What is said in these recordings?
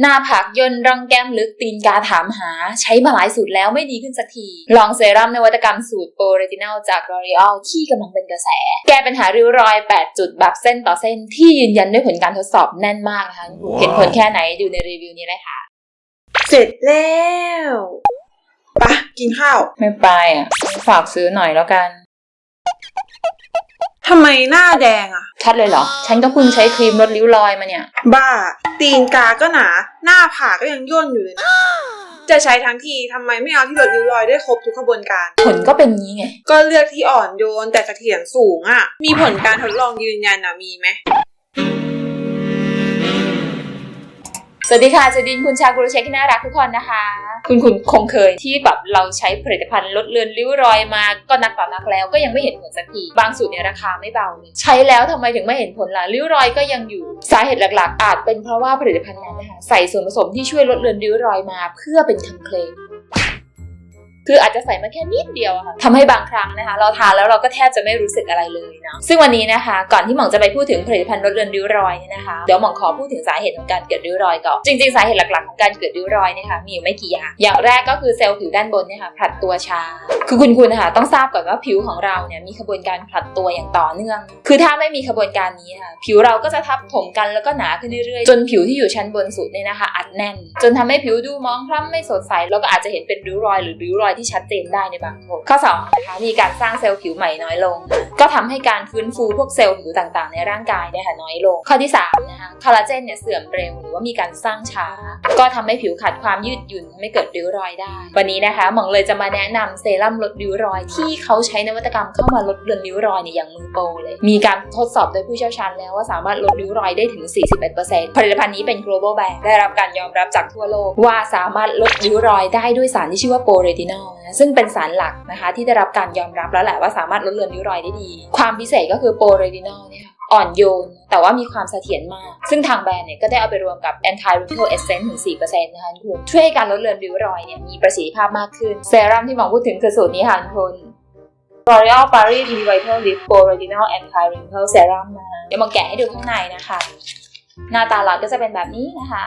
หน้าผากย่นรังแก้มลึกตีนกาถามหา ใช้มาหลายสูตรแล้วไม่ดีขึ้นสักที ลองเซรั่มนวัตกรรมสูตรโปรเรตินอลจาก L'Oreal ที่กำลังเป็นกระแส แก้ปัญหาริ้วรอย 8 จุดแบบเส้นต่อเส้นที่ยืนยันด้วยผลการทดสอบแน่นมากนะคะเห็นผลแค่ไหนดูในรีวิวนี้เลยค่ะ เสร็จแล้วปะกินข้าว ไม่ไปอะ ฝากซื้อหน่อยแล้วกันทำไมหน้าแดงอะ ชัดเลยเหรอ ฉันก็เพิ่งใช้ครีมลดริ้วรอยมาเนี่ย บ้า ตีนกาก็หนา หน้าผากก็ยังย่นอยู่เลยนะจะใช้ทั้งทีทำไมไม่เอาที่ลดริ้วรอยได้ครบทุกขบวนการ ผลก็เป็นงี้ไง ก็เลือกที่อ่อนโยนแต่เสถียรสูงอะมีผลการทดลองยืนยันอะมีไหม สวัสดีค่ะสวัสดีคุณชาวกรูเช็คที่น่ารักทุกคนนะคะ คุณคุณคงเคยที่แบบเราใช้ผลิตภัณฑ์ลดเลือนริ้วรอยมาก็นักต่อนักแล้วก็ยังไม่เห็นผลสักทีบางสูตรเนี่ยราคาไม่เบาเลยใช้แล้วทำไมถึงไม่เห็นผลล่ะริ้วรอยก็ยังอยู่สาเหตุหลักๆ อาจเป็นเพราะว่าผลิตภัณฑ์นั้นนะคะใส่ส่วนผสมที่ช่วยลดเลือนริ้วรอยมา เพื่อเป็นคำเคลม คืออาจจะใส่มาแค่นิดเดียวค่ะทำให้บางครั้งนะคะ เราทานแล้วเราก็แทบจะไม่รู้สึกอะไรเลยเนาะซึ่งวันนี้นะคะ ก่อนที่หม่องจะไปพูดถึงผลิตภัณฑ์ลดเลือนริ้วรอยเนี่ยนะคะเดี๋ยวหม่องขอพูดถึงสาเหตุของการเกิดริ้วรอยก่อนจริงๆ สาเหตุหลักๆของการเกิดริ้วรอยเนี่ยค่ะมีอยู่ไม่กี่อย่างอย่างแรกก็คือเซลล์ผิวด้านบนเนี่ยค่ะผลัดตัวช้า คือคุณคุณนะคะต้องทราบก่อนว่าผิวของเราเนี่ยมีขบวนการผลัดตัวอย่างต่อเนื่อง คือถ้าไม่มีขบวนการนี้ค่ะผิวเราก็จะทับถมกันแล้วก็หนาขึ้นเรื่อยๆ จนผิวที่อยู่ชั้นบนสุดเนี่ยนะคะ อัดแน่น จนทำให้ผิวดูมองคล้ำไม่สดใสแล้วก็อาจจะเห็นเป็นริ้วรอยหรือริ้วรอยที่ชัดเจนได้ในบางคนข้อสองนะคะมีการสร้างเซลล์ผิวใหม่น้อยลง ก็ทำให้การฟื้นฟูพวกเซลล์ผิวต่างๆ ในร่างกายเนี่ยค่ะน้อยลง ข้อที่สามนะคะคอลลาเจนเนี่ยเสื่อมเร็วหรือว่ามีการสร้างช้า ก็ทำให้ผิวขาดความยืดหยุ่นทำให้เกิดริ้วรอยได้ วันนี้นะคะหมองเลยจะมาแนะนำเซรั่มลดริ้วรอย ที่เขาใช้นวัตกรรมเข้ามาลดเลือนริ้วรอยเนี่ยอย่างมือโปรเลย มีการทดสอบโดยผู้เชี่ยวชาญแล้วว่าสามารถลดริ้วรอยได้ถึง 41%ผลิตภัณฑ์นี้เป็น global brand ได้รับการยอมรับจากทั่วโลกว่าสามารถลดริ้วรอยได้ด้วยสารที่ชื่อว่าโปรเรตินอลซึ่งเป็นสารหลักนะคะ ที่ได้รับการยอมรับแล้วแหละว่าสามารถลดเลือนริ้วรอยได้ดี ความพิเศษก็คือโปรเรตินอลเนี่ยอ่อนโยน แต่ว่ามีความเสถียรมาก ซึ่งทางแบรนด์เนี่ยก็ได้เอาไปรวมกับ anti wrinkle essence ถึง 4%นะคะคุณช่วยให้การลดเลือนริ้วรอยเนี่ยมีประสิทธิภาพมากขึ้น เซรั่มที่หมองพูดถึงคือสูตรนี้ค่ะคุณ L'Oreal Paris Revital Lip Pro Retinol Anti Wrinkle Serum นะเดี๋ยวมองแกะให้ดูข้างในนะคะ หน้าตาหลอดก็จะเป็นแบบนี้นะคะ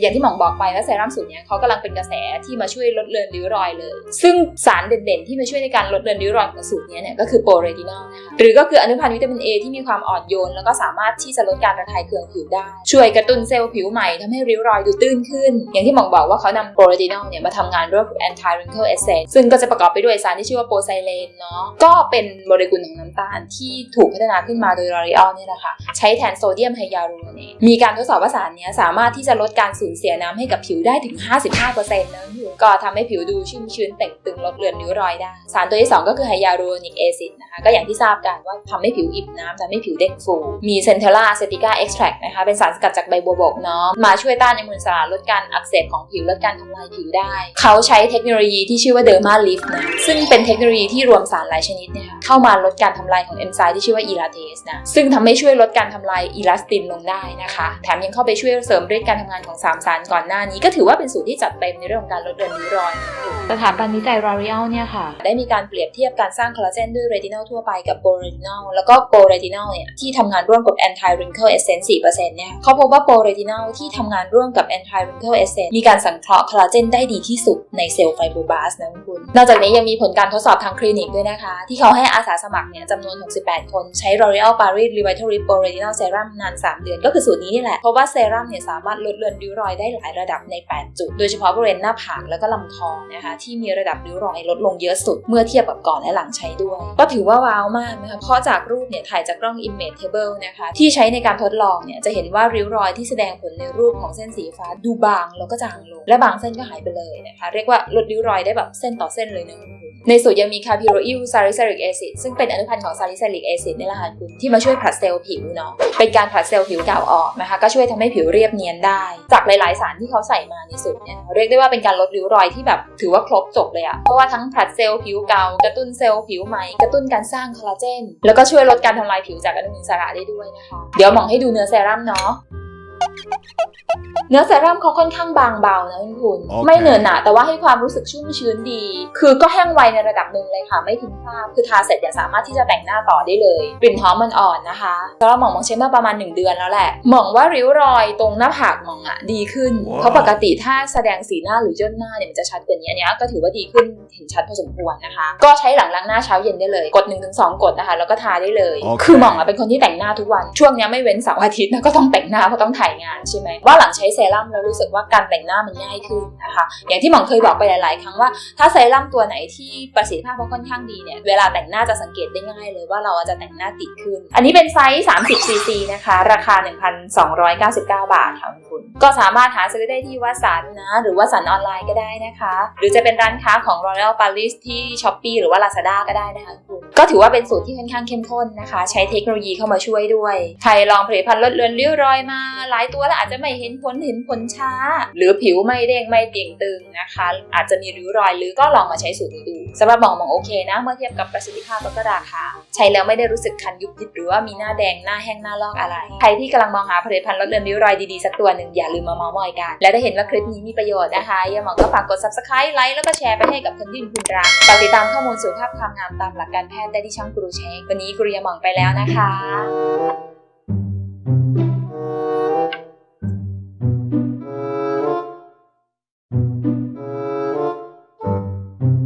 อย่างที่หมองบอกไปว่าเซรั่มสูตรเนี้ยเขากำลังเป็นกระแสที่มาช่วยลดเลือนริ้วรอยเลย ซึ่งสารเด่นๆ ที่มาช่วยในการลดเลือนริ้วรอยของสูตรเนี้ยเนี่ยก็คือโปรเรตินอลนะคะหรือก็คืออนุพันธ์วิตามิน A ที่มีความอ่อนโยน แล้วก็สามารถที่จะลดการระคายเคืองผิวได้ ช่วยกระตุ้นเซลล์ผิวใหม่ทำให้ริ้วรอยดูตื้นขึ้น อย่างที่หมองบอกว่าเขานำโปรเรตินอลเนี่ยมาทำงานร่วมกับ anti wrinkle essence ซึ่งก็จะประกอบไปด้วยสารที่ชื่อว่าโปรไซเลนเนาะก็เป็นโมเลกุลของน้ำตาลที่ถูกพัฒนาขึ้นมาโดย L'Oreal เนี่ยนะคะใช้แทนโซเดียมไฮยาลูโรเนตมีการทดสอบว่าสารนี้สามารถที่จะลดการสูญเสียน้ำให้กับผิวได้ถึง 55%นะพี่ก็ทำให้ผิวดูชุ่มชื้นเต่งตึงลดเลือนริ้วรอยได้ สารตัวที่ 2 ก็คือไฮยาลูโรนิกแอซิดนะคะก็อย่างที่ทราบกันว่าทำให้ผิวอิ่มน้ำทำให้ผิวเด้งฟู มีเซนเทล a าเซติก้าเอ็กซ์แทรนะคะเป็นสารสกัดจากใบบัวบกเนาะมาช่วยต้านอนุมูลอิสระลดการอักเสบของผิวลดการทำลายผิวได้ เขาใช้เทคโนโลยีที่ชื่อว่าเดอร์มาลิฟนะซึ่งเป็นเทคโนโลยีที่รวมสารหลายชนิดเนี่ยค่ะเข้ามาลดการทำลายของเอนไซม์ที่ชื่อว่าอีลาเทสนะซึ่งทำให้ช่วยลดการทำลายอีลาสตินลงได้นะคะ แถมยังเข้าไปช่วยเสริมฤทธิ์การทำงานของสามสารก่อนหน้านี้ก็ถือว่าเป็นสูตรที่จัดเต็มในเรื่องของการลดเลือนริ้วรอยสถาบันวิจัย L'Oreal เนี่ยค่ะ ได้มีการเปรียบเทียบการสร้างคอลลาเจนด้วยเรตินอลทั่วไปกับโปรเรตินอลแล้วก็โปรเรตินอลเนี่ยที่ทำงานร่วมกับ anti wrinkle essence 4%เนี่ยเขาพบว่าโปรเรตินอลที่ทำงานร่วมกับ anti wrinkle essence มีการสังเคราะห์คอลลาเจนได้ดีที่สุดในเซลล์ไฟโบบลาสนะคุณ นอกจากนี้ยังมีผลการทดสอบทางคลินิกด้วยนะคะ ที่เขาให้อาสาสมัครเนี่ยจำนวน 68 คนใช้ L'Oreal Paris Revital Lip Pro Retinol Serum นาน 3 เดือนก็คือสูตรนี้นี่แหละเพราะว่าเซรั่มเนี่ยสามารถลดเลือนริ้วรอยได้หลายระดับใน 8 จุด โดยเฉพาะบริเวณหน้าผากแล้วก็ลำคอนะคะที่มีระดับริ้วรอยลดลงเยอะสุด เมื่อเทียบกับก่อนและหลังใช้ด้วย ก็ถือว่าว้าวมากนะคะเพราะจากรูปเนี่ยถ่ายจากกล้อง Image Table นะคะที่ใช้ในการทดลองเนี่ยจะเห็นว่าริ้วรอยที่แสดงผลในรูปของเส้นสีฟ้าดูบางแล้วก็จางลง และบางเส้นก็หายไปเลยนะคะเรียกว่าลดริ้วรอยได้แบบเส้นต่อเส้นเลยนะ ในสูตรยังมีคาพิโรอิลซาริซาริกแอซิดซึ่งเป็นอนุพันธ์ของซาริซาริกแอซิดนี่แหละค่ะคุณที่มาช่วยผลัดเซลล์ผิวเนาะเป็นการผลัดเซลล์ผิวเก่าออกนะคะก็ช่วยทำให้ผิวเรียบเนียนได้ จากหลาย ๆ สารที่เขาใส่มาในสูตรเนี่ยเรียกได้ว่าเป็นการลดริ้วรอยที่แบบถือว่าครบจบเลยอะเพราะว่าทั้งผลัดเซลล์ผิวเก่ากระตุ้นเซลล์ผิวใหม่กระตุ้นการสร้างคอลลาเจนแล้วก็ช่วยลดการทำลายผิวจากอนุมูลอิสระได้ด้วยนะคะเดี๋ยวมองให้ดูเนื้อเซรั่มเนาะ เนื้อเซรั่มเขาค่อนข้างบางเบานะคุณคุณโอเคไม่เหนอะหนะแต่ว่าให้ความรู้สึกชุ่มชื้นดี คือก็แห้งไวในระดับหนึ่งเลยค่ะ ไม่ทิ้งคราบคือทาเสร็จเนี่ยสามารถที่จะแต่งหน้าต่อได้เลยกลิ่นหอมมันอ่อนนะคะสำหรับหมองหมองใช้มาประมาณ 1 เดือนแล้วแหละหมองว่าริ้วรอยตรงหน้าผากหมองอะดีขึ้นว้าวเพราะปกติถ้าแสดงสีหน้าหรือย่นหน้าเนี่ยมันจะชัดกว่านี้อันเนี้ยก็ถือว่าดีขึ้นเห็นชัดพอสมควรนะคะ ก็ใช้หลังล้างหน้าเช้าเย็นได้เลยกด1นถึงสกดนะคะแล้วก็ทาได้เลยโอเคคือหมองอะเป็นคนที่แต่งหน้าทุกวันช่วงเนี้ยไม่เว้นเสาร์อาทิตย์นะก็ต้องแต่งหน้าเพราะต้องถ่ายงานใช่ไหมว่าหลังใช้เซรั่มแล้วรู้สึกว่าการแต่งหน้ามันง่ายขึ้นนะคะ อย่างที่หมองเคยบอกไปหลาย ๆ ครั้งว่าถ้าเซรั่มตัวไหนที่ประสิทธิภาพเขาค่อนข้างดีเนี่ยเวลาแต่งหน้าจะสังเกตได้ง่ายเลยว่าเราจะแต่งหน้าติดขึ้น อันนี้เป็นไซส์ 30 cc นะคะ ราคา 1,299 บาทค่ะคุณคุณ ก็สามารถหาซื้อได้ที่วัสันนะ หรือว่าสันออนไลน์ก็ได้นะคะ หรือจะเป็นร้านค้าของ Royal Paris ที่ Shopee หรือว่า Lazada ก็ได้นะคะคุณ ก็ถือว่าเป็นสูตรที่ค่อนข้างเข้มข้นนะคะ ใช้เทคโนโลยีเข้ามาช่วยด้วย ใครลองผลิตภัณฑ์ลดเลือนริ้วรอยมาหลายตัวแล้วอาจจะไม่เห็นผลเห็นผลช้า หรือผิวไม่เด้งไม่เต่ยงตึงนะคะ อาจจะมีริ้วรอยหรือก็ลองมาใช้สูตรนี้ดูสำหรับหมองหมองโอเคนะ เมื่อเทียบกับประสิทธิภาพแล้วก็ราคา ใช้แล้วไม่ได้รู้สึกคันยุบยิบหรือว่ามีหน้าแดงหน้าแห้งหน้าลอกอะไร ใครที่กำลังมองหาผลิตภัณฑ์ลดเลือนริ้วรอยดีๆสักตัวหนึ่งอย่าลืมมาเมามอยกัน และถ้าเห็นว่าคลิปนี้มีประโยชน์นะคะอย่าหมองก็ฝากกด subscribe ไลค์แล้วก็แชร์ไปให้กับคนที่คุณรักฝากติดตามข้อมูลสุขภาพความงามตามหลักการแพทย์ได้ที่ช่องกรูเช็ควันนี้กรูยาหมองไปแล้วนะคะ